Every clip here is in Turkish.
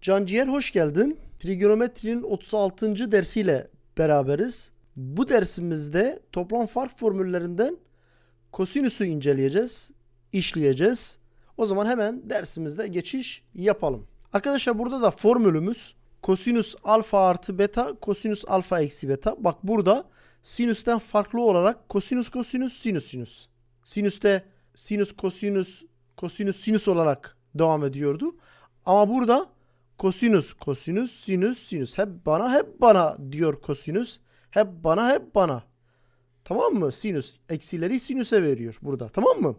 Canciğer hoş geldin. Trigonometrinin 36. dersiyle beraberiz. Bu dersimizde toplam fark formüllerinden kosinüsü inceleyeceğiz, işleyeceğiz. O zaman hemen dersimizde geçiş yapalım. Arkadaşlar burada da formülümüz kosinüs alfa artı beta, kosinüs alfa eksi beta. Bak burada sinüsten farklı olarak kosinüs kosinüs sinüs sinüs. Sinüste sinüs kosinüs kosinüs sinüs olarak devam ediyordu. Ama burada kosinüs kosinüs sinüs sinüs hep bana hep bana diyor kosinüs. Hep bana hep bana. Tamam mı? Sinüs eksileri sinüse veriyor burada. Tamam mı?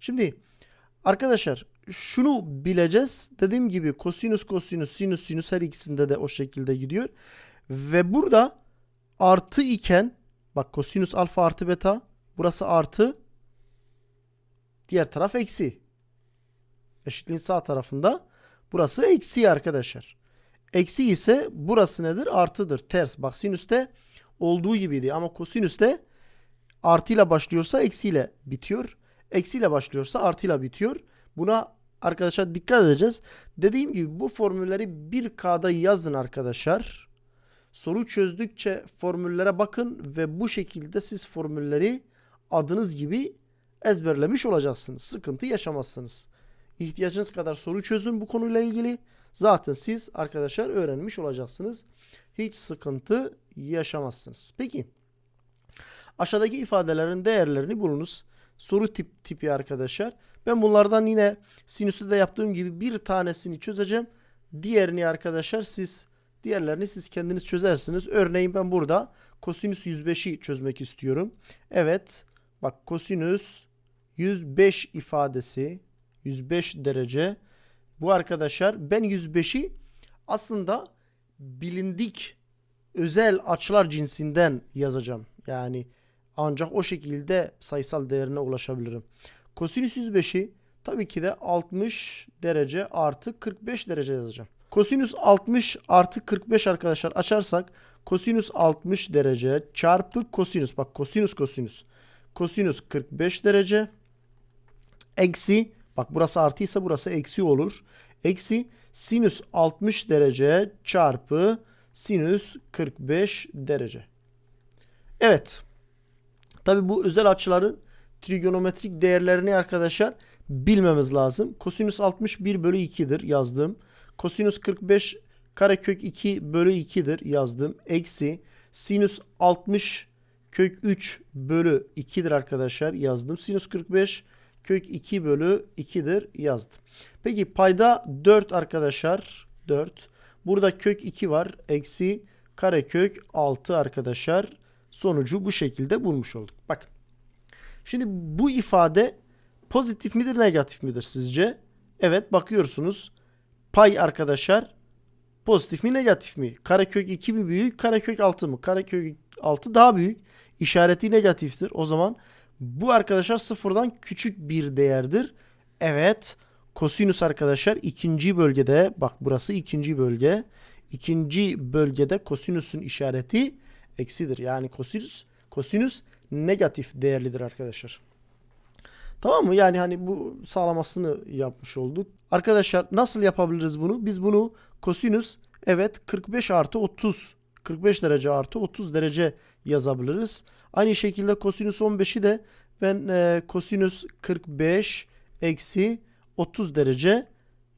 Şimdi arkadaşlar şunu bileceğiz. Dediğim gibi kosinüs kosinüs sinüs sinüs her ikisinde de o şekilde gidiyor. Ve burada artı iken bak kosinüs alfa artı beta burası artı diğer taraf eksi. Eşitliğin sağ tarafında burası eksi arkadaşlar. Eksi ise burası nedir? Artıdır. Ters. Bak sinüste olduğu gibiydi ama kosinüste artıyla başlıyorsa eksiyle bitiyor. Eksiyle başlıyorsa artıyla bitiyor. Buna arkadaşlar dikkat edeceğiz. Dediğim gibi bu formülleri 1K'da yazın arkadaşlar. Soru çözdükçe formüllere bakın ve bu şekilde siz formülleri adınız gibi ezberlemiş olacaksınız. Sıkıntı yaşamazsınız. İhtiyacınız kadar soru çözün bu konuyla ilgili. Zaten siz arkadaşlar öğrenmiş olacaksınız. Hiç sıkıntı yaşamazsınız. Peki. Aşağıdaki ifadelerin değerlerini bulunuz. Soru tip tipi arkadaşlar. Ben bunlardan yine sinüste de yaptığım gibi bir tanesini çözeceğim. Diğerini arkadaşlar siz diğerlerini siz kendiniz çözersiniz. Örneğin ben burada kosinüs 105'i çözmek istiyorum. Evet. Bak kosinüs 105 ifadesi 105 derece. Bu arkadaşlar ben 105'i aslında bilindik özel açılar cinsinden yazacağım. Yani ancak o şekilde sayısal değerine ulaşabilirim. Kosinüs 105'i tabii ki de 60 derece artı 45 derece yazacağım. Kosinüs 60 artı 45 arkadaşlar açarsak kosinüs 60 derece çarpı kosinüs bak kosinüs kosinüs kosinüs 45 derece eksi bak burası artıysa burası eksi olur. Eksi sinüs 60 derece çarpı sinüs 45 derece. Evet. Tabi bu özel açıların trigonometrik değerlerini arkadaşlar bilmemiz lazım. Kosinüs 60 1 bölü 2'dir yazdım. Kosinüs 45 karekök 2 bölü 2'dir yazdım. Eksi sinüs 60 kök 3 bölü 2'dir arkadaşlar yazdım. Sinüs 45 kök 2 bölü 2'dir yazdım. Peki payda 4 arkadaşlar 4. Burada kök 2 var. Eksi karekök 6 arkadaşlar. Sonucu bu şekilde bulmuş olduk. Bakın. Şimdi bu ifade pozitif midir negatif midir sizce? Evet bakıyorsunuz. Pay arkadaşlar pozitif mi negatif mi? Karekök 2 mi büyük? Karekök 6 mı? Karekök 6 daha büyük. İşareti negatiftir. O zaman bu arkadaşlar sıfırdan küçük bir değerdir. Evet. Kosinüs arkadaşlar ikinci bölgede bak burası ikinci bölge. İkinci bölgede kosinüsün işareti eksidir. Yani kosinüs kosinüs negatif değerlidir arkadaşlar. Tamam mı? Yani hani bu sağlamasını yapmış olduk. Arkadaşlar nasıl yapabiliriz bunu? Biz bunu kosinüs evet 45 artı 30 45 derece artı 30 derece yazabiliriz. Aynı şekilde kosinüs 15'i de ben e, kosinüs 45 eksi 30 derece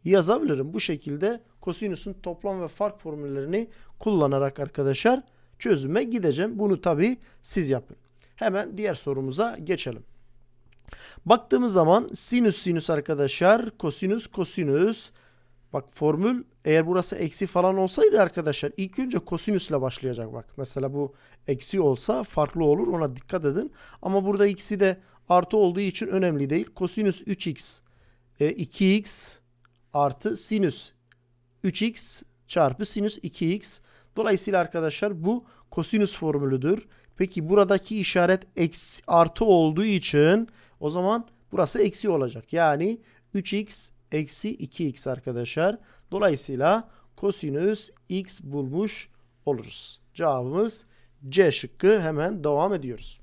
yazabilirim. Bu şekilde kosinüsün toplam ve fark formüllerini kullanarak arkadaşlar çözüme gideceğim. Bunu tabi siz yapın. Hemen diğer sorumuza geçelim. Baktığımız zaman sinüs sinüs arkadaşlar kosinüs kosinüs Bak formül eğer burası eksi falan olsaydı arkadaşlar ilk önce kosinüsle başlayacak bak. Mesela bu eksi olsa farklı olur ona dikkat edin. Ama burada ikisi de artı olduğu için önemli değil. Kosinüs 3x e, 2x artı sinüs 3x çarpı sinüs 2x. Dolayısıyla arkadaşlar bu kosinüs formülüdür. Peki buradaki işaret eksi artı olduğu için o zaman burası eksi olacak. Yani 3x eksi 2x arkadaşlar. Dolayısıyla kosinüs x bulmuş oluruz. Cevabımız C şıkkı. Hemen devam ediyoruz.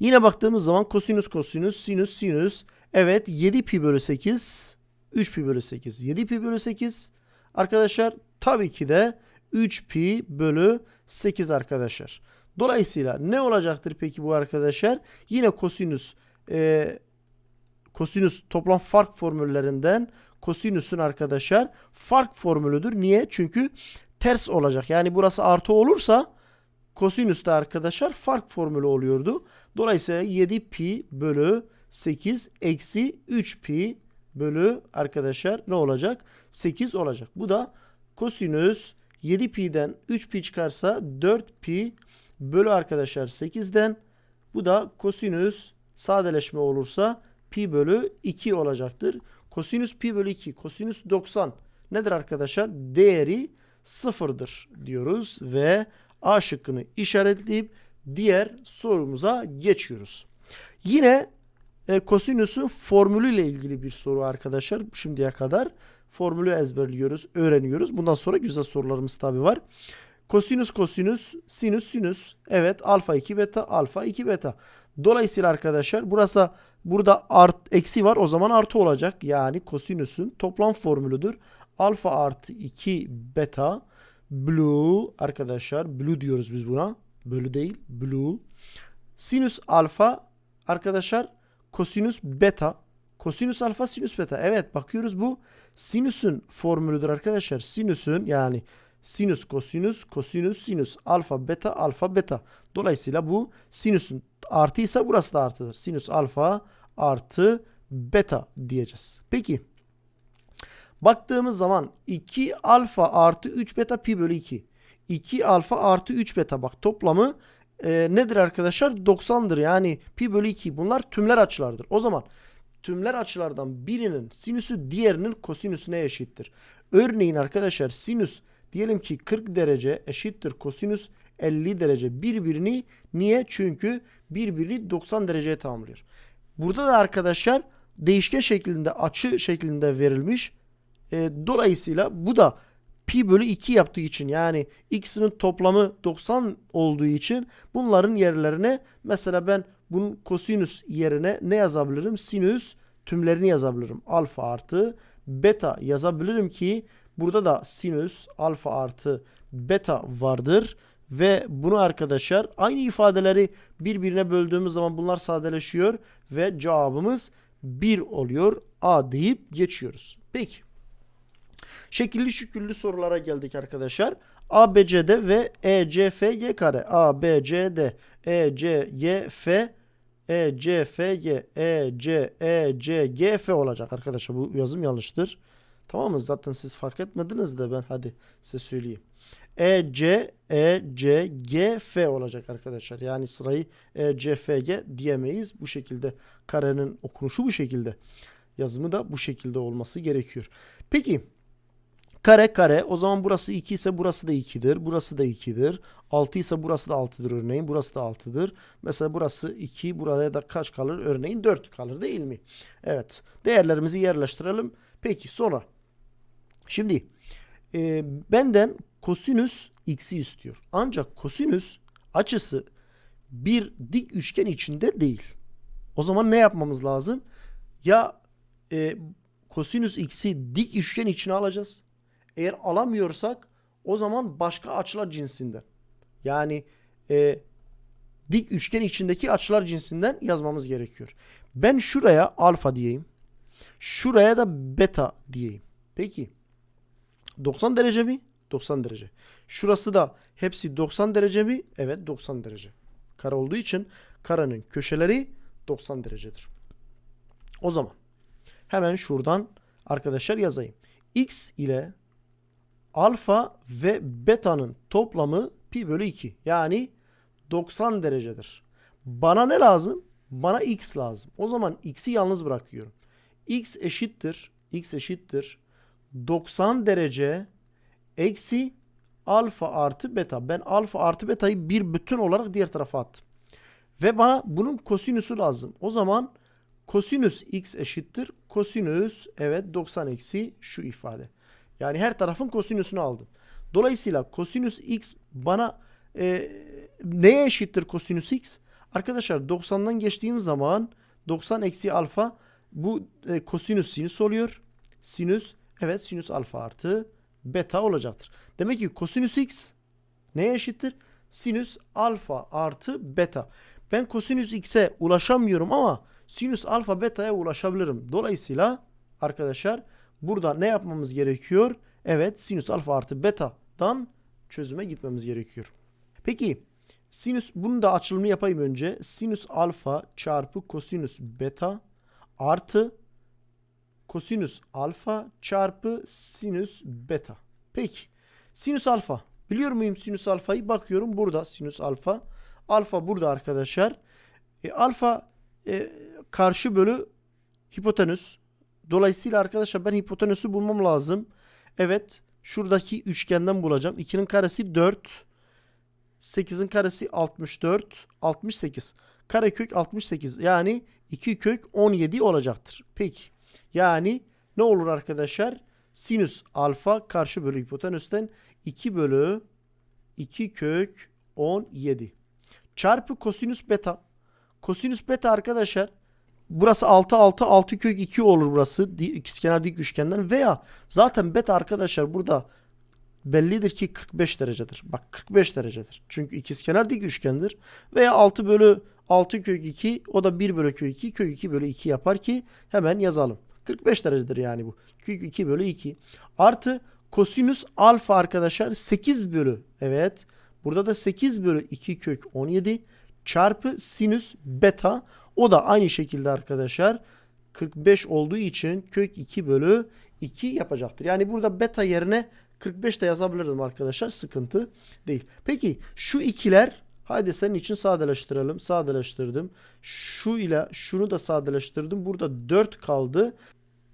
Yine baktığımız zaman kosinüs kosinüs sinüs sinüs. Evet 7 pi bölü 8 3 pi bölü 8 7 pi bölü 8 Arkadaşlar tabii ki de 3 pi bölü 8 arkadaşlar. Dolayısıyla ne olacaktır peki bu arkadaşlar? Yine kosinüs e, kosinüs toplam fark formüllerinden kosinüsün arkadaşlar fark formülüdür. Niye? Çünkü ters olacak. Yani burası artı olursa kosinüs de arkadaşlar fark formülü oluyordu. Dolayısıyla 7 pi bölü 8 eksi 3 pi bölü arkadaşlar ne olacak? 8 olacak. Bu da kosinüs 7 pi'den 3 pi çıkarsa 4 pi bölü arkadaşlar 8'den bu da kosinüs sadeleşme olursa pi bölü 2 olacaktır. Kosinüs pi bölü 2 kosinüs 90 nedir arkadaşlar? Değeri sıfırdır diyoruz ve A şıkkını işaretleyip diğer sorumuza geçiyoruz. Yine e, kosinüsün formülüyle ilgili bir soru arkadaşlar. Şimdiye kadar formülü ezberliyoruz, öğreniyoruz. Bundan sonra güzel sorularımız tabi var. Kosinüs kosinüs, sinüs sinüs. Evet alfa 2 beta, alfa 2 beta. Dolayısıyla arkadaşlar burası burada art eksi var o zaman artı olacak. Yani kosinüsün toplam formülüdür. Alfa artı 2 beta blue arkadaşlar blue diyoruz biz buna. Bölü değil blue. Sinüs alfa arkadaşlar kosinüs beta. Kosinüs alfa sinüs beta. Evet bakıyoruz bu sinüsün formülüdür arkadaşlar. Sinüsün yani sinüs kosinüs kosinüs sinüs alfa beta alfa beta. Dolayısıyla bu sinüsün artıysa burası da artıdır. Sinüs alfa artı beta diyeceğiz. Peki baktığımız zaman 2 alfa artı 3 beta pi bölü 2. 2 alfa artı 3 beta bak toplamı e, nedir arkadaşlar? 90'dır. Yani pi bölü 2 bunlar tümler açılardır. O zaman tümler açılardan birinin sinüsü diğerinin kosinüsüne eşittir. Örneğin arkadaşlar sinüs diyelim ki 40 derece eşittir kosinüs 50 derece birbirini niye? Çünkü birbirini 90 dereceye tamamlıyor. Burada da arkadaşlar değişken şeklinde açı şeklinde verilmiş. E, dolayısıyla bu da pi bölü 2 yaptığı için yani x'inin toplamı 90 olduğu için bunların yerlerine mesela ben bunun kosinüs yerine ne yazabilirim? Sinüs tümlerini yazabilirim. Alfa artı beta yazabilirim ki burada da sinüs alfa artı beta vardır. Ve bunu arkadaşlar aynı ifadeleri birbirine böldüğümüz zaman bunlar sadeleşiyor ve cevabımız 1 oluyor. A deyip geçiyoruz. Peki. Şekilli şüküllü sorulara geldik arkadaşlar. A, B, C, D ve E, C, F, G kare. A, B, C, D, E, C, G, F, E, C, F, G, E, C, E, C, G, F olacak arkadaşlar. Bu yazım yanlıştır. Tamam mı? Zaten siz fark etmediniz de ben hadi size söyleyeyim. E, C, E, C, G, F olacak arkadaşlar. Yani sırayı E, C, F, G diyemeyiz. Bu şekilde karenin okunuşu bu şekilde. Yazımı da bu şekilde olması gerekiyor. Peki Kare kare o zaman burası 2 ise burası da 2'dir. Burası da 2'dir. 6 ise burası da 6'dır örneğin. Burası da 6'dır. Mesela burası 2 buraya da kaç kalır? Örneğin 4 kalır değil mi? Evet. Değerlerimizi yerleştirelim. Peki sonra. Şimdi e, benden kosinüs x'i istiyor. Ancak kosinüs açısı bir dik üçgen içinde değil. O zaman ne yapmamız lazım? Ya e, kosinüs x'i dik üçgen içine alacağız eğer alamıyorsak o zaman başka açılar cinsinden. Yani e, dik üçgen içindeki açılar cinsinden yazmamız gerekiyor. Ben şuraya alfa diyeyim. Şuraya da beta diyeyim. Peki 90 derece mi? 90 derece. Şurası da hepsi 90 derece mi? Evet 90 derece. Kare olduğu için karenin köşeleri 90 derecedir. O zaman hemen şuradan arkadaşlar yazayım. X ile alfa ve beta'nın toplamı pi bölü 2. Yani 90 derecedir. Bana ne lazım? Bana x lazım. O zaman x'i yalnız bırakıyorum. x eşittir. x eşittir. 90 derece eksi alfa artı beta. Ben alfa artı beta'yı bir bütün olarak diğer tarafa attım. Ve bana bunun kosinüsü lazım. O zaman kosinüs x eşittir. Kosinüs evet 90 eksi şu ifade. Yani her tarafın kosinüsünü aldım. Dolayısıyla kosinüs x bana e, neye eşittir kosinüs x? Arkadaşlar 90'dan geçtiğim zaman 90 eksi alfa bu e, kosinüs sinüs oluyor. Sinüs evet sinüs alfa artı beta olacaktır. Demek ki kosinüs x neye eşittir? Sinüs alfa artı beta. Ben kosinüs x'e ulaşamıyorum ama sinüs alfa beta'ya ulaşabilirim. Dolayısıyla arkadaşlar burada ne yapmamız gerekiyor? Evet sinüs alfa artı beta'dan çözüme gitmemiz gerekiyor. Peki sinüs bunun da açılımını yapayım önce. Sinüs alfa çarpı kosinüs beta artı kosinüs alfa çarpı sinüs beta. Peki sinüs alfa biliyor muyum sinüs alfayı? Bakıyorum burada sinüs alfa. Alfa burada arkadaşlar. E, alfa e, karşı bölü hipotenüs. Dolayısıyla arkadaşlar ben hipotenüsü bulmam lazım. Evet şuradaki üçgenden bulacağım. 2'nin karesi 4. 8'in karesi 64. 68. Karekök 68. Yani 2 kök 17 olacaktır. Peki. Yani ne olur arkadaşlar? Sinüs alfa karşı bölü hipotenüsten 2 bölü 2 kök 17. Çarpı kosinüs beta. Kosinüs beta arkadaşlar burası 6 6 6 kök 2 olur burası ikizkenar dik üçgenden veya zaten beta arkadaşlar burada bellidir ki 45 derecedir. Bak 45 derecedir. Çünkü ikizkenar dik üçgendir. Veya 6 bölü 6 kök 2 o da 1 bölü kök 2 kök 2 bölü 2 yapar ki hemen yazalım. 45 derecedir yani bu. Kök 2 bölü 2. Artı kosinüs alfa arkadaşlar 8 bölü. Evet. Burada da 8 bölü 2 kök 17 çarpı sinüs beta. O da aynı şekilde arkadaşlar 45 olduğu için kök 2 bölü 2 yapacaktır. Yani burada beta yerine 45 de yazabilirdim arkadaşlar. Sıkıntı değil. Peki şu ikiler Haydi senin için sadeleştirelim. Sadeleştirdim. Şu ile şunu da sadeleştirdim. Burada 4 kaldı.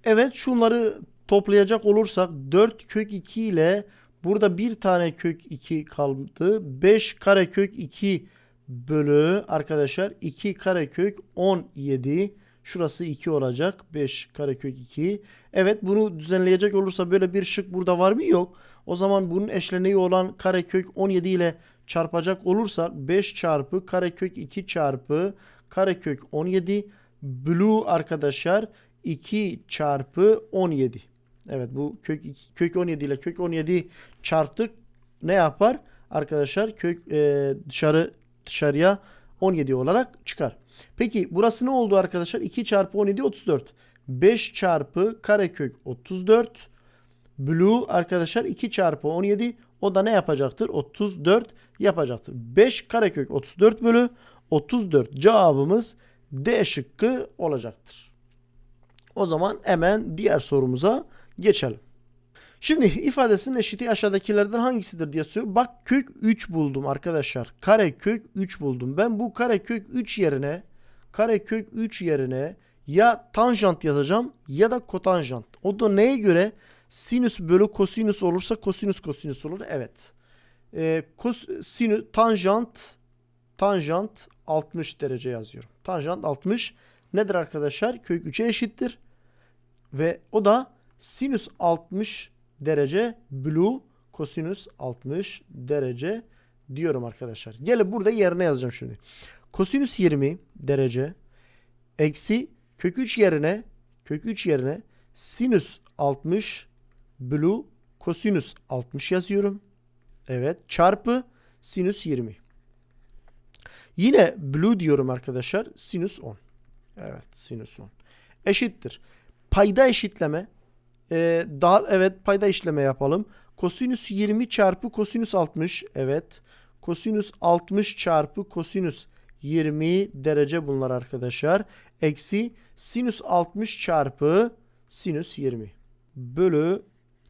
Evet şunları toplayacak olursak 4 kök 2 ile burada bir tane kök 2 kaldı. 5 karekök 2 bölü arkadaşlar 2 karekök 17. Şurası 2 olacak. 5 karekök 2. Evet bunu düzenleyecek olursa böyle bir şık burada var mı? Yok. O zaman bunun eşleniği olan karekök 17 ile çarpacak olursak 5 çarpı karekök 2 çarpı karekök 17 bölü arkadaşlar 2 çarpı 17. Evet bu kök 2, kök 17 ile kök 17 çarptık. Ne yapar? Arkadaşlar kök e, dışarı dışarıya 17 olarak çıkar. Peki burası ne oldu arkadaşlar? 2 çarpı 17 34. 5 çarpı karekök 34 bölü arkadaşlar 2 çarpı 17 o da ne yapacaktır? 34 yapacaktır. 5 karekök 34 bölü 34 cevabımız D şıkkı olacaktır. O zaman hemen diğer sorumuza geçelim. Şimdi ifadesinin eşiti aşağıdakilerden hangisidir diye soruyor. Bak kök 3 buldum arkadaşlar. Kare kök 3 buldum. Ben bu kare kök 3 yerine kare kök 3 yerine ya tanjant yazacağım ya da kotanjant. O da neye göre? Sinüs bölü kosinüs olursa kosinüs kosinüs olur. Evet. Ee, kos, sinü, tanjant tanjant 60 derece yazıyorum. Tanjant 60 nedir arkadaşlar? Kök 3'e eşittir. Ve o da sinüs 60 derece bölü kosinüs 60 derece diyorum arkadaşlar. Gelin burada yerine yazacağım şimdi. Kosinüs 20 derece eksi kök 3 yerine kök 3 yerine sinüs 60 bölü kosinüs 60 yazıyorum. Evet çarpı sinüs 20. Yine bölü diyorum arkadaşlar. Sinüs 10. Evet sinüs 10. Eşittir. Payda eşitleme. Ee, daha evet payda işleme yapalım. Kosinüs 20 çarpı kosinüs 60. Evet. Kosinüs 60 çarpı kosinüs 20 derece bunlar arkadaşlar. Eksi sinüs 60 çarpı sinüs 20. Bölü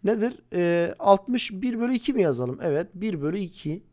nedir? Ee, 61 bölü 2 mi yazalım? Evet 1 bölü 2.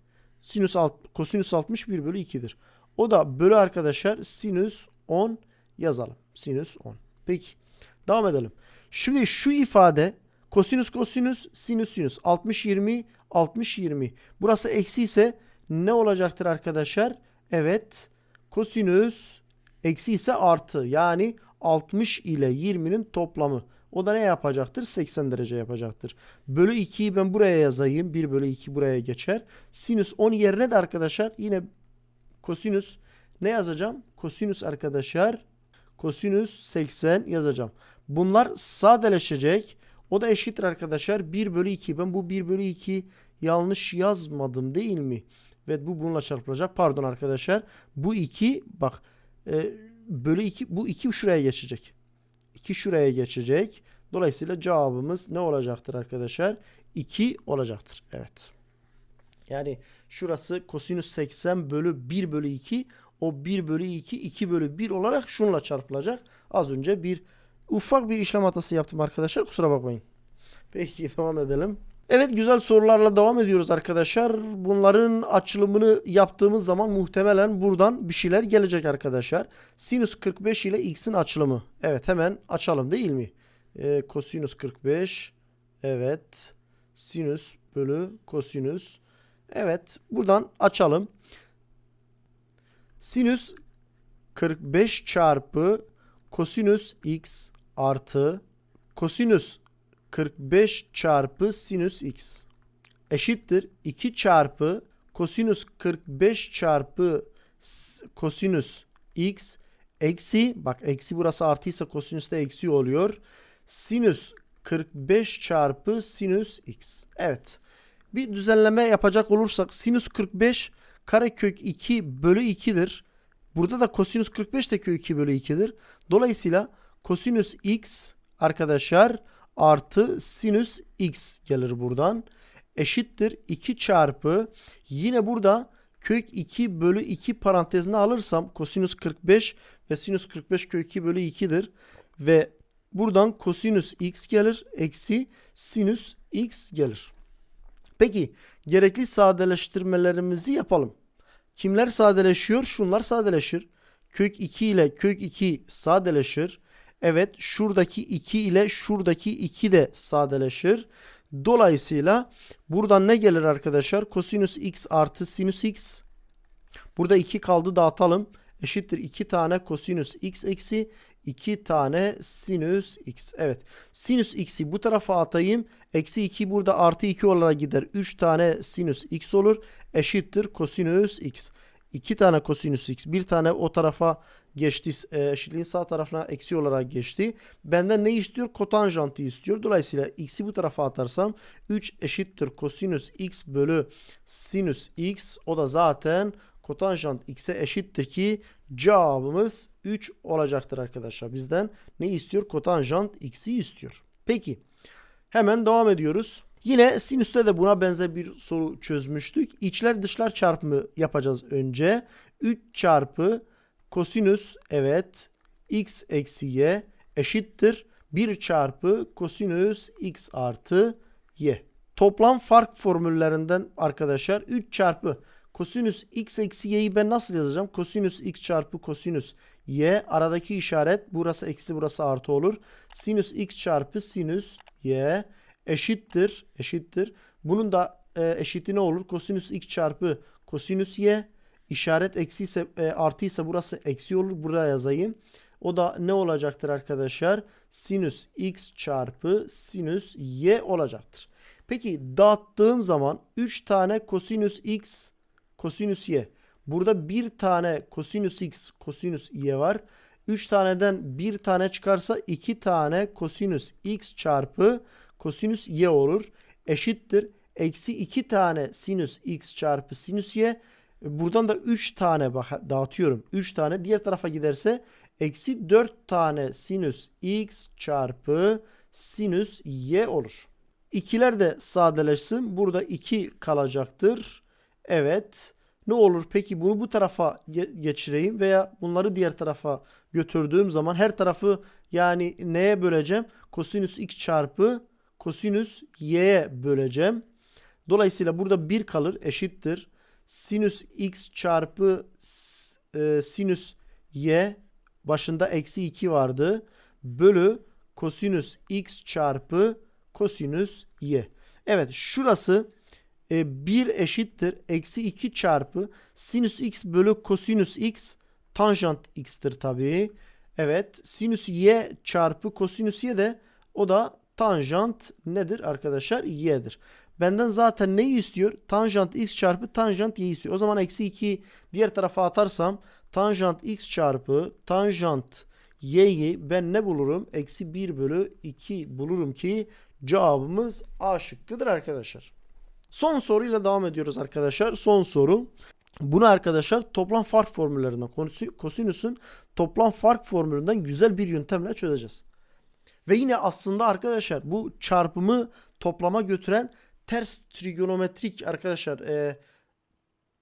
Sinüs alt, kosinüs 60 1 bölü 2'dir. O da bölü arkadaşlar sinüs 10 yazalım. Sinüs 10. Peki. Devam edelim. Şimdi şu ifade kosinüs kosinüs sinüs sinüs 60 20 60 20. Burası eksi ise ne olacaktır arkadaşlar? Evet. Kosinüs eksi ise artı. Yani 60 ile 20'nin toplamı. O da ne yapacaktır? 80 derece yapacaktır. Bölü 2'yi ben buraya yazayım. 1 bölü 2 buraya geçer. Sinüs 10 yerine de arkadaşlar yine kosinüs ne yazacağım? Kosinüs arkadaşlar kosinüs 80 yazacağım. Bunlar sadeleşecek. O da eşittir arkadaşlar 1 bölü 2. Ben bu 1 bölü 2 yanlış yazmadım değil mi? Evet bu bununla çarpılacak. Pardon arkadaşlar. Bu 2 bak e, bölü 2 bu 2 şuraya geçecek. 2 şuraya geçecek. Dolayısıyla cevabımız ne olacaktır arkadaşlar? 2 olacaktır. Evet. Yani şurası kosinüs 80 bölü 1 bölü 2. O 1 bölü 2 2 bölü 1 olarak şunla çarpılacak. Az önce bir ufak bir işlem hatası yaptım arkadaşlar. Kusura bakmayın. Peki devam edelim. Evet güzel sorularla devam ediyoruz arkadaşlar. Bunların açılımını yaptığımız zaman muhtemelen buradan bir şeyler gelecek arkadaşlar. Sinüs 45 ile x'in açılımı. Evet hemen açalım değil mi? Ee, kosinüs 45. Evet. Sinüs bölü kosinüs. Evet buradan açalım. Sinüs 45 çarpı kosinüs x artı kosinüs 45 çarpı sinüs x eşittir 2 çarpı kosinüs 45 çarpı kosinüs x eksi bak eksi burası artıysa kosinüs de eksi oluyor. Sinüs 45 çarpı sinüs x. Evet. Bir düzenleme yapacak olursak sinüs 45 karekök 2 bölü 2'dir. Burada da kosinüs 45 de kök 2 bölü 2'dir. Dolayısıyla kosinüs x arkadaşlar artı sinüs x gelir buradan. Eşittir 2 çarpı yine burada kök 2 bölü 2 parantezine alırsam kosinüs 45 ve sinüs 45 kök 2 bölü 2'dir. Ve buradan kosinüs x gelir eksi sinüs x gelir. Peki gerekli sadeleştirmelerimizi yapalım. Kimler sadeleşiyor? Şunlar sadeleşir. Kök 2 ile kök 2 sadeleşir. Evet şuradaki 2 ile şuradaki 2 de sadeleşir. Dolayısıyla buradan ne gelir arkadaşlar? Kosinüs x artı sinüs x. Burada 2 kaldı dağıtalım. Eşittir 2 tane kosinüs x eksi 2 tane sinüs x. Evet. Sinüs x'i bu tarafa atayım. Eksi 2 burada artı 2 olarak gider. 3 tane sinüs x olur. Eşittir kosinüs x. 2 tane kosinüs x. Bir tane o tarafa geçti. E, eşitliğin sağ tarafına eksi olarak geçti. Benden ne istiyor? Kotanjantı istiyor. Dolayısıyla x'i bu tarafa atarsam 3 eşittir kosinüs x bölü sinüs x. O da zaten kotanjant x'e eşittir ki cevabımız 3 olacaktır arkadaşlar. Bizden ne istiyor? Kotanjant x'i istiyor. Peki hemen devam ediyoruz. Yine sinüste de buna benzer bir soru çözmüştük. İçler dışlar çarpımı yapacağız önce. 3 çarpı kosinüs evet x eksi y eşittir 1 çarpı kosinüs x artı y. Toplam fark formüllerinden arkadaşlar 3 çarpı kosinüs x eksi y'yi ben nasıl yazacağım? Kosinüs x çarpı kosinüs y aradaki işaret burası eksi burası artı olur. Sinüs x çarpı sinüs y eşittir eşittir. Bunun da e, eşiti ne olur? Kosinüs x çarpı kosinüs y işaret eksi ise e, artıysa burası eksi olur. Burada yazayım. O da ne olacaktır arkadaşlar? Sinüs x çarpı sinüs y olacaktır. Peki dağıttığım zaman 3 tane kosinüs x kosinüs y. Burada bir tane kosinüs x kosinüs y var. 3 taneden bir tane çıkarsa 2 tane kosinüs x çarpı kosinüs y olur. Eşittir. Eksi 2 tane sinüs x çarpı sinüs y. Buradan da 3 tane dağıtıyorum. 3 tane diğer tarafa giderse eksi 4 tane sinüs x çarpı sinüs y olur. İkiler de sadeleşsin. Burada 2 kalacaktır. Evet. Ne olur peki bunu bu tarafa ge- geçireyim veya bunları diğer tarafa götürdüğüm zaman her tarafı yani neye böleceğim? Kosinüs x çarpı kosinüs y'ye böleceğim. Dolayısıyla burada 1 kalır eşittir. Sinüs x çarpı e, sinüs y başında eksi 2 vardı. Bölü kosinüs x çarpı kosinüs y. Evet şurası e, 1 eşittir. Eksi 2 çarpı sinüs x bölü kosinüs x tanjant x'tir tabii. Evet sinüs y çarpı kosinüs y de o da tanjant nedir arkadaşlar? y'dir. Benden zaten neyi istiyor? Tanjant x çarpı tanjant y istiyor. O zaman eksi 2 diğer tarafa atarsam tanjant x çarpı tanjant y'yi ben ne bulurum? Eksi 1 bölü 2 bulurum ki Cevabımız A şıkkıdır arkadaşlar. Son soruyla devam ediyoruz arkadaşlar. Son soru. Bunu arkadaşlar toplam fark formüllerinden, kosinü- kosinüsün toplam fark formülünden güzel bir yöntemle çözeceğiz. Ve yine aslında arkadaşlar bu çarpımı toplama götüren ters trigonometrik arkadaşlar e,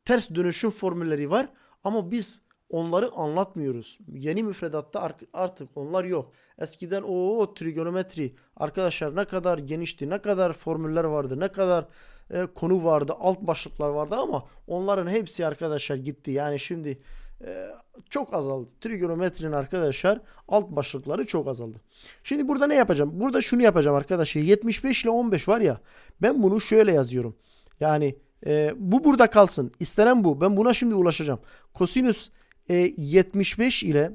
ters dönüşüm formülleri var. Ama biz onları anlatmıyoruz. Yeni müfredatta ar- artık onlar yok. Eskiden o trigonometri arkadaşlar ne kadar genişti, ne kadar formüller vardı, ne kadar e, konu vardı, alt başlıklar vardı ama onların hepsi arkadaşlar gitti. Yani şimdi e, çok azaldı. Trigonometrinin arkadaşlar alt başlıkları çok azaldı. Şimdi burada ne yapacağım? Burada şunu yapacağım arkadaşlar. 75 ile 15 var ya. Ben bunu şöyle yazıyorum. Yani e, bu burada kalsın. İstenen bu. Ben buna şimdi ulaşacağım. Kosinüs e, 75 ile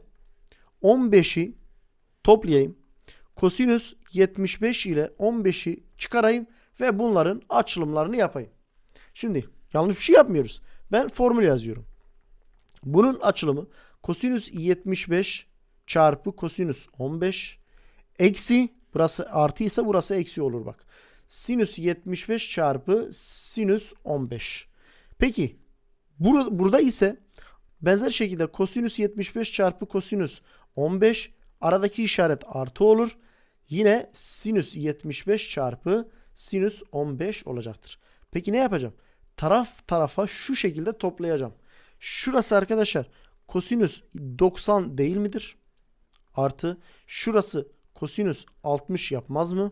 15'i toplayayım. Kosinüs 75 ile 15'i çıkarayım ve bunların açılımlarını yapayım. Şimdi yanlış bir şey yapmıyoruz. Ben formül yazıyorum. Bunun açılımı kosinüs 75 çarpı kosinüs 15 eksi burası artı ise burası eksi olur bak. Sinüs 75 çarpı sinüs 15. Peki bur- burada ise benzer şekilde kosinüs 75 çarpı kosinüs 15 aradaki işaret artı olur. Yine sinüs 75 çarpı sinüs 15 olacaktır. Peki ne yapacağım? Taraf tarafa şu şekilde toplayacağım. Şurası arkadaşlar kosinüs 90 değil midir? Artı şurası kosinüs 60 yapmaz mı?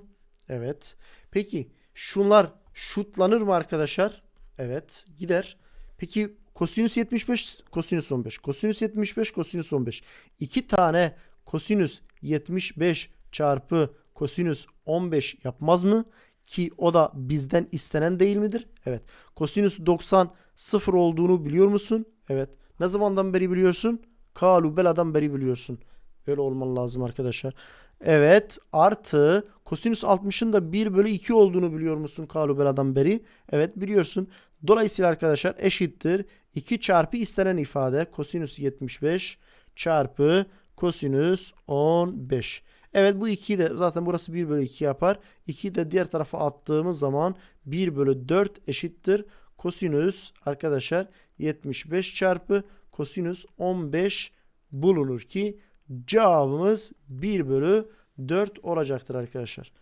Evet. Peki şunlar şutlanır mı arkadaşlar? Evet gider. Peki kosinüs 75 kosinüs 15. Kosinüs 75 kosinüs 15. İki tane kosinüs 75 çarpı kosinüs 15 yapmaz mı? Ki o da bizden istenen değil midir? Evet. Kosinüs 90 sıfır olduğunu biliyor musun? Evet. Ne zamandan beri biliyorsun? Kalu beladan beri biliyorsun. Öyle olman lazım arkadaşlar. Evet artı kosinüs 60'ın da 1 bölü 2 olduğunu biliyor musun Kalu beladan beri? Evet biliyorsun. Dolayısıyla arkadaşlar eşittir. 2 çarpı istenen ifade kosinüs 75 çarpı kosinüs 15. Evet bu 2 de zaten burası 1 bölü 2 yapar. 2 de diğer tarafa attığımız zaman 1 bölü 4 eşittir. Kosinüs arkadaşlar 75 çarpı kosinüs 15 bulunur ki cevabımız 1 bölü 4 olacaktır arkadaşlar.